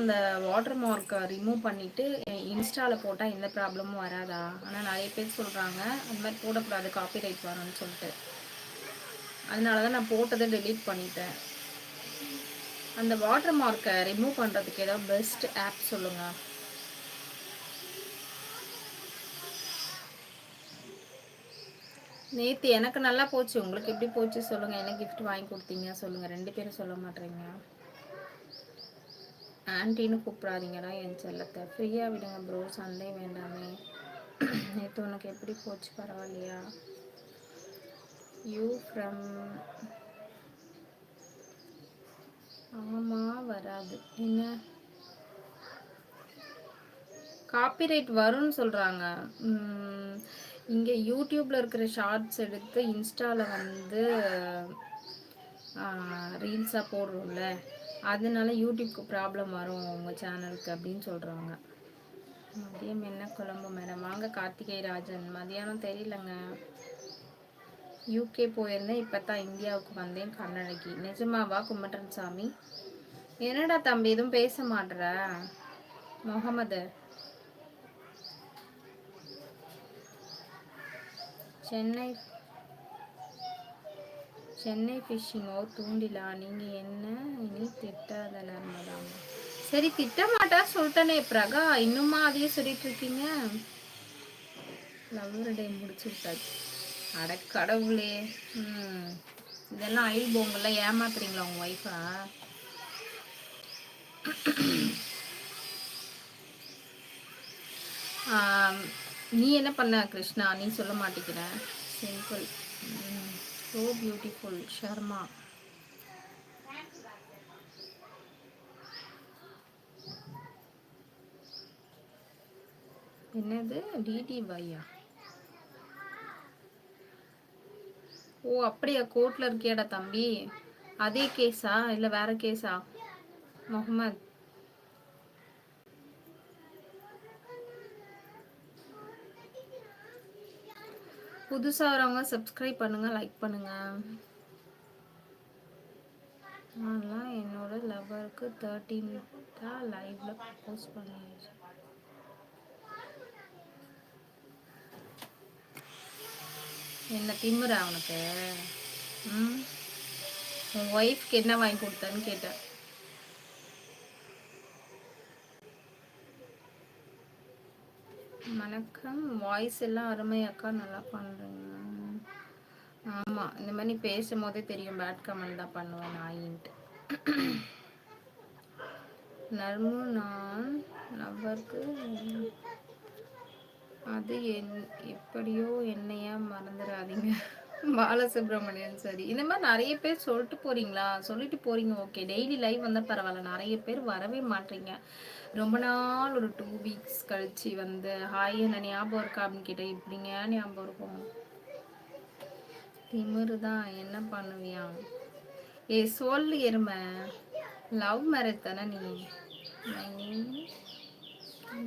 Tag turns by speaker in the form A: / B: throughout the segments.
A: அந்த வாட்டர் மார்க்கை ரிமூவ் பண்ணிவிட்டு இன்ஸ்டாவில் போட்டால் எந்த ப்ராப்ளமும் வராதா? ஆனால் நிறைய பேர் சொல்கிறாங்க அந்த மாதிரி போடக்கூடாது காப்பி ரைட் வரும்னு சொல்லிட்டு. அதனால தான் நான் போட்டதை டெலீட் பண்ணிட்டேன். அந்த வாட்டர் மார்க்கை ரிமூவ் பண்ணுறதுக்கு ஏதாவது பெஸ்ட் ஆப் சொல்லுங்கள் நேற்று எனக்கு நல்லா போச்சு. உங்களுக்கு எப்படி போச்சு சொல்லுங்கள் என்ன கிஃப்ட் வாங்கி கொடுத்தீங்க சொல்லுங்கள் ரெண்டு பேரும் சொல்ல மாட்டேறீங்க. ஆன்டின்னு கூப்பிடாதீங்கடா என் செல்லத்தை. ஃப்ரீயாக விடுங்க ப்ரோ சண்டே வேண்டாமே. நேற்று உனக்கு எப்படி போச்சு பரவாயில்லையா? யூ ஃப்ரம் ஆமாம் வராது. என்ன? காப்பிரைட் வரும்னு சொல்கிறாங்க இங்கே யூடியூப்பில் இருக்கிற ஷார்ட்ஸ் எடுத்து இன்ஸ்டாவில் வந்து ரீல்ஸாக போடுறோம்ல. அதனால யூடியூப்க்கு ப்ராப்ளம் வரும் உங்கள் சேனலுக்கு அப்படின்னு சொல்கிறாங்க மதியம் என்ன குழம்பு மேடம்? வாங்க கார்த்திகை ராஜன். மதியானம் தெரியலங்க. யூகே போயிருந்தேன் இப்போ தான் இந்தியாவுக்கு வந்தேன் கண்ணழகி. நிஜமாவா கும்மட்டன் சாமி? என்னடா தம்பி எதுவும் பேச மாட்டுற முகமது. சென்னை சென்னை ஃபிஷ்ஷிங்கோ தூண்டிலா? நீங்கள் என்ன? இனி திட்டாத மேடம் சரி திட்டமாட்டா சொல்லிட்டனே பிரகா. இன்னுமா அதையே சொல்லிட்டு இருக்கீங்க? லவ்வர் டே முடிச்சு விட்டாச்சு அட கடவுளே. ம். இதெல்லாம் அயில் போங்கெல்லாம் ஏமாத்துறீங்களா உங்கள் ஒய்ஃபா நீ என்ன பண்ண கிருஷ்ணா? நீ சொல்ல மாட்டேங்கிற. சிம்பிள் ஸோ பியூட்டிஃபுல் ஷர்மா என்னது? டிடி பையா ஓ அப்படியா? கோர்ட்டில் இருக்கியாடா தம்பி? அதே கேஸா இல்லை வேற கேஸா முகமது. புதுசாக வரவங்க சப்ஸ்கிரைப் பண்ணுங்கள் லைக் பண்ணுங்கள் நான்லாம் என்னோட லவ்வருக்கு தேர்ட்டீன் தான் லைவ்ல போஸ்ட் பண்ணிடுச்சு என்ன திமுறா அவனுக்கு ம்? உன் ஒய்ஃப்க்கு என்ன வாங்கி கொடுத்தான்னு கேட்டேன். வணக்கம். வாய்ஸ் எல்லாம் அருமையாக்கா நல்லா பண்ணுறீங்க ஆமாம் இந்த மாதிரி பேசும் போதே தெரியும். பேட் கமெண்ட் தான் பண்ணுவேன் நாயின்ட்டு. நர்மு நான் லவ்வருக்கு அது என் எப்படியோ என்னையா மறந்துடாதீங்க பாலசுப்ரமணியன் சரி. இந்த மாதிரி நிறைய பேர் சொல்லிட்டு போறீங்களா? சொல்லிட்டு போறீங்க ஓகே டெய்லி லைவ் வந்தால் பரவாயில்ல. நிறைய பேர் வரவே மாட்டீங்க. ரொம்ப நாள் ஒரு டூ வீக்ஸ் கழிச்சு வந்து ஹாய் என்ன ஞாபகம் இருக்கா? அப்படின்னு கேட்டேன் இப்படிங்க ஞாபகம் இருக்கும்? திமிரு தான் என்ன பண்ணுவியா? ஏ சொல்லு எருமை. லவ் மேரேஜ் தானே நீ?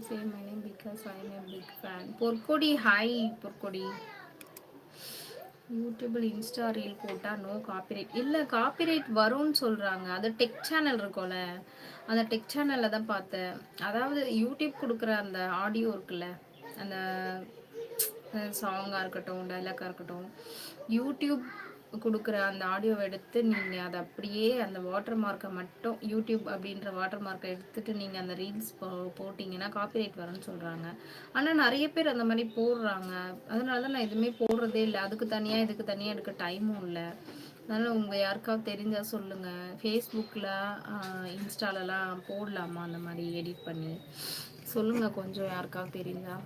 A: Say my name because I am big fan Porkodi hi Porkodi. யூடியூபில் இன்ஸ்டா ரீல் போட்டால் நோ காப்பிரைட். இல்லை காப்பிரைட் வரும்னு சொல்கிறாங்க அது டெக் சேனல் இருக்கும்ல. அந்த டெக் சேனலில் தான் பார்த்தேன். அதாவது யூடியூப் கொடுக்குற அந்த ஆடியோ இருக்குல்ல. அந்த சாங்காக இருக்கட்டும் டைலாக்காக இருக்கட்டும். யூடியூப் கொடுக்குற அந்த ஆடியோவை எடுத்து நீங்கள் அதை அப்படியே அந்த வாட்டர் மார்க்கை மட்டும் யூடியூப் அப்படின்ற வாட்டர் மார்க்கை எடுத்துகிட்டு நீங்கள் அந்த ரீல்ஸ் போ போட்டிங்கன்னா காப்பிரைட் வரும்னு சொல்கிறாங்க ஆனால் நிறைய பேர் அந்த மாதிரி போடுறாங்க. அதனால தான் நான் எதுவுமே போடுறதே இல்லை. அதுக்கு தனியாக இதுக்கு தனியாக எடுக்க டைமும் இல்லை. அதனால் உங்கள் யாருக்காவது தெரிஞ்சால் சொல்லுங்கள் ஃபேஸ்புக்கில் இன்ஸ்டாலலாம் போடலாமா? அந்த மாதிரி எடிட் பண்ணி. சொல்லுங்கள் கொஞ்சம் யாருக்காவது தெரிஞ்சால்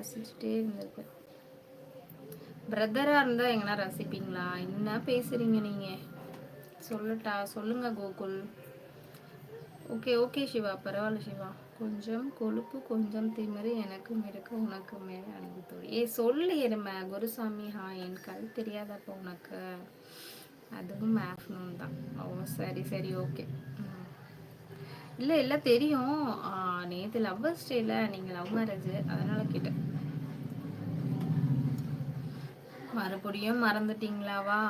A: ரசிச்சுட்டே இருந்திருப்பேன். பிரதராக இருந்தால் எங்கன்னா ரசிப்பீங்களா? என்ன பேசுகிறீங்க நீங்கள் சொல்லட்டா சொல்லுங்க கோகுல். ஓகே ஓகே சிவா பரவாயில்ல சிவா. கொஞ்சம் கொழுப்பு கொஞ்சம் திமிரு எனக்கு இருக்கு உனக்கும் மேலே அன்பு தோழி. ஏ சொல்லு எருமை குருசாமி ஹா என் கல் தெரியாதப்போ உனக்கு. அதுவும் ஆஃப்டர்நூன் தான். ஓ சரி சரி ஓகே இல்லை இல்லை தெரியும். நேற்று லவ்வர்ஸ் டேல நீங்கள் லவ் மேரேஜ் அதனால கேட்டேன். மறுபடியும் மறந்துட்டீங்களாவா